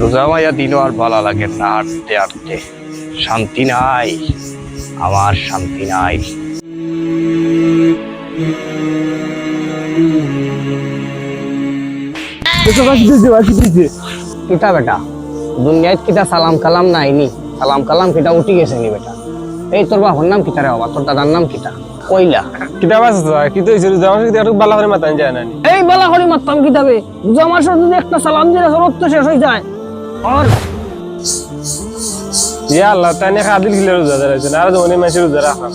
রোজা মাইয়া দিনও আর ভালো লাগে না হাঁটতে হাঁটতে শান্তি নাই আমার শান্তি নাই। কিতা বেটা? দুনিয়ায় কিতা সালাম কালাম নাইনি সালাম কালাম কিতা উঠি গেছে নি বেটা? এই তোর বাবার নাম কিতা রে বাবা? তোর দাদার নাম কিতা? কইলা। কিতাব আছে? তো কি তো হইছে জামা সাথে একটু বালা করে মাতান যায় না এই বেলা করে মারতাম কিতাবে জমার সাথে যদি একটা সালাম দিলে রক্ত শেষ হয়ে যায়। আর ইয়া আল্লাহ তাই না আদিল খিলে রোজা আর জমনে মাসে রোজা রাখা।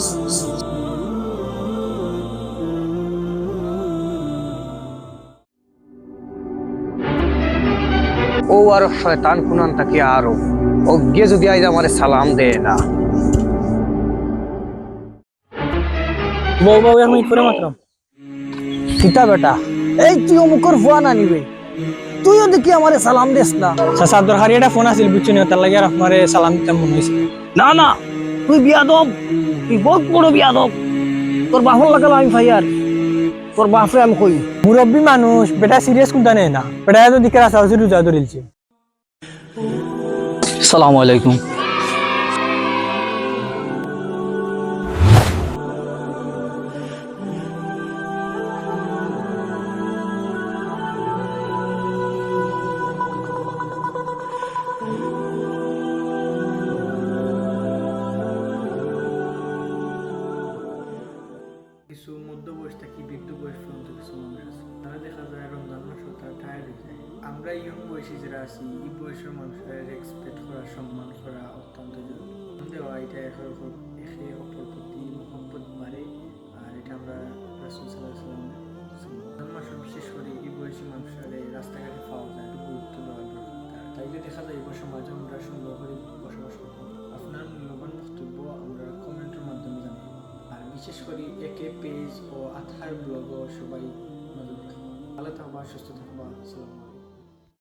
ও আর শয়তান কুনান তাকে আরও। অজ্ঞে যদি আইজ আমারে সালাম দেয় না। বউ বউ মিনিট পরে মাত্র কিতা বেটা? এই তুই অমুকর ফুয়া না নিবে তুইও দেখি আমারে সালাম দিস না? চাচা দরকারি একটা ফোন আছিল বুঝছি না তার লাগে আর আপনারে সালাম দিতাম মনে হয়েছে না না তুই বিয়াদব। তুই বহুত বড় বিয়াদব। তোর বাহন লাগালো আমি ভাই আর তোর বাপরে আমি কই। মুরব্বী মানুষ বেটা সিরিয়াস কোনটা নেই না? বেটা তো দিকে রাস্তা রোজা ধরিলছে সালামু আলাইকুম। আমরা ইয়ং বয়সী যারা আছি, এই বয়সের মানুষের রেসপেক্ট করা, সম্মান করা অত্যন্ত জরুরি। দেওয়া এটা অপর একে অপর প্রতি মহব্বত আর এটা আমরা রাসুল বিশেষ করে এই বয়সী মানুষের রাস্তাঘাটে পাওয়া যায় গুরুত্ব দরকার। দেখা যায় বছর মাঝে আমরা সুন্দর করে বসবাস করব। আপনার মূল্যবান বক্তব্য আমরা কমেন্টের মাধ্যমে জানাই। আর বিশেষ করে একে পেজ ও আথার ব্লগও সবাই নজর রাখে ভালো থাকবা, সুস্থ থাকবা, আসসালামু